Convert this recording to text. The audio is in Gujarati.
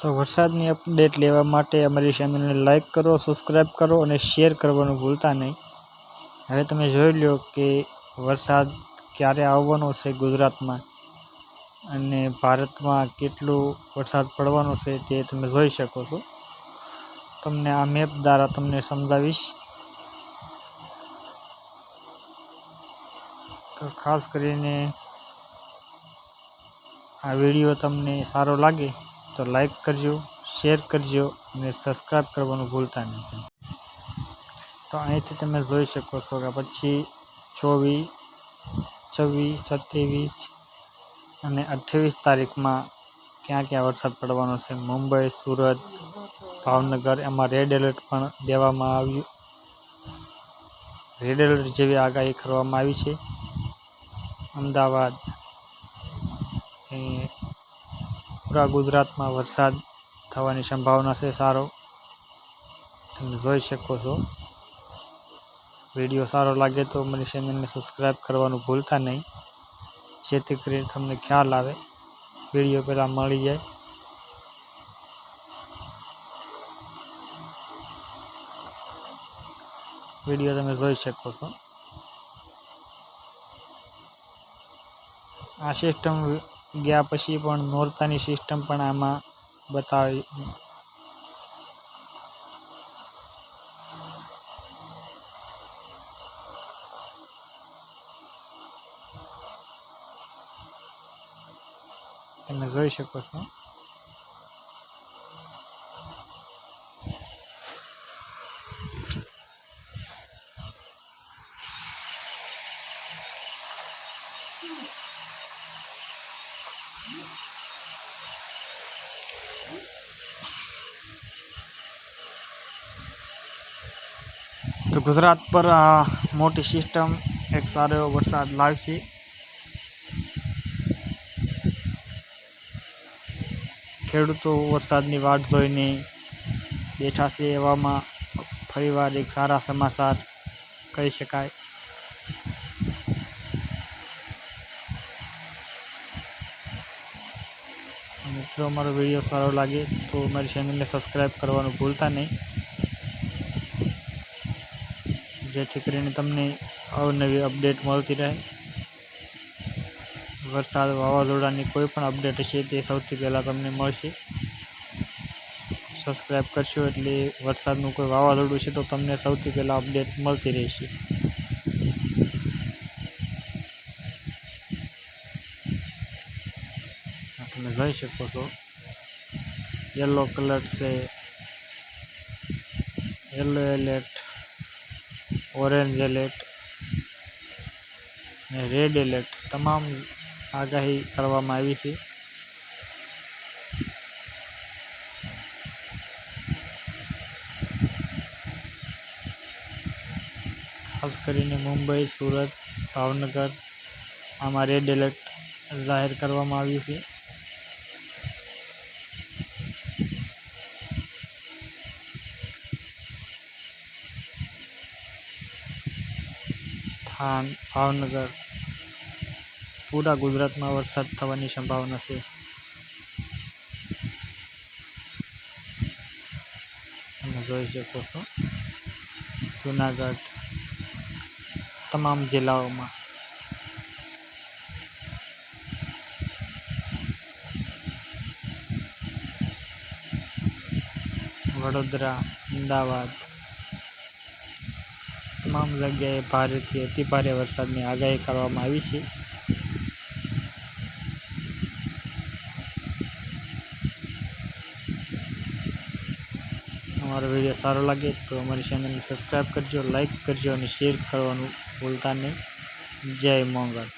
તો વરસાદની અપડેટ લેવા માટે અમારી ચેનલને લાઇક કરો સબસ્ક્રાઈબ કરો અને શેર કરવાનું ભૂલતા નહીં. હવે તમે જોઈ લો કે વરસાદ ક્યારે આવવાનો છે ગુજરાતમાં અને ભારતમાં કેટલું વરસાદ પડવાનો છે તે તમે જોઈ શકો છો. તમને આ મેપ દ્વારા તમને સમજાવીશ. તો ખાસ કરીને આ વીડિયો તમને સારો લાગે તો લાઈક કરજો, શેર કરજો અને સબસ્ક્રાઈબ કરવાનું ભૂલતા નહીં. તો અહીંથી તમે જોઈ શકો છો કે પછી ચોવીસ, છવ્વીસ, સત્યાવીસ અને અઠ્ઠાવીસ તારીખમાં ક્યાં ક્યાં વરસાદ પડવાનો છે? મુંબઈ, સુરત, ભાવનગર, એમાં રેડ એલર્ટ પણ દેવામાં આવ્યું. રેડ એલર્ટ જેવી આગાહી કરવામાં આવી છે. અમદાવાદ પૂરા ગુજરાતમાં વરસાદ થવાની સંભાવના છે સારો. તમે જોઈ શકો છો. વીડિયો સારો લાગે તો મને ચેનલને સબસ્ક્રાઈબ કરવાનું ભૂલતા નહીં. જેથી કરીને તમને ખ્યાલ આવે. વીડિયો પહેલાં મળી જાય. વીડિયો તમે જોઈ શકો છો. આ સિસ્ટમ ગયા પછી પણ નોરતાની સિસ્ટમ પણ આમાં બતાવી તમે જોઈ શકો છો. તો ગુજરાત પર આ મોટી સિસ્ટમ એક સારો એવો વરસાદ લાવશે ખેડૂતો વરસાદની વાટ જોઈને બેઠા છે એવામાં. ફરીવાર એક સારા સમાચાર કહી શકાય. મિત્રો, અમારો વીડિયો સારો લાગે તો મારી ચેનલને સબસ્ક્રાઈબ કરવાનું ભૂલતા નહીં. જેથી કરીને તમને અવનવી અપડેટ મળતી રહે. વરસાદ વાવાઝોડાની કોઈ પણ અપડેટ હશે તે સૌથી પહેલાં તમને મળશે. સબસ્ક્રાઈબ કરશો એટલે વરસાદનું કોઈ વાવાઝોડું છે તો તમને સૌથી પહેલાં અપડેટ મળતી રહેશે. તમે જોઈ શકો છો. યલો કલર છે. યલો એલર્ટ ઓરેન્જ એલર્ટ અને રેડ એલર્ટ તમામ આગાહી કરવામાં આવી છે. ખાસ કરીને મુંબઈ, સુરત, ભાવનગર આમાં રેડ એલર્ટ જાહેર કરવામાં આવ્યું છે. થાન ભાવનગર. પૂરા ગુજરાતમાં વરસાદ થવાની સંભાવના છે. તમે જોઈ શકો છો. જુનાગઢ, તમામ જિલ્લાઓમાં. વડોદરા, અમદાવાદ તમામ જગ્યાએ ભારેથી અતિ ભારે વરસાદની આગાહી કરવામાં આવી છે. અમારો વીડિયો સારો લાગે તો અમારી ચેનલને સબસ્ક્રાઈબ કરજો લાઈક કરજો અને શેર કરવાનું ભૂલતા નહીં. જય મંગળ.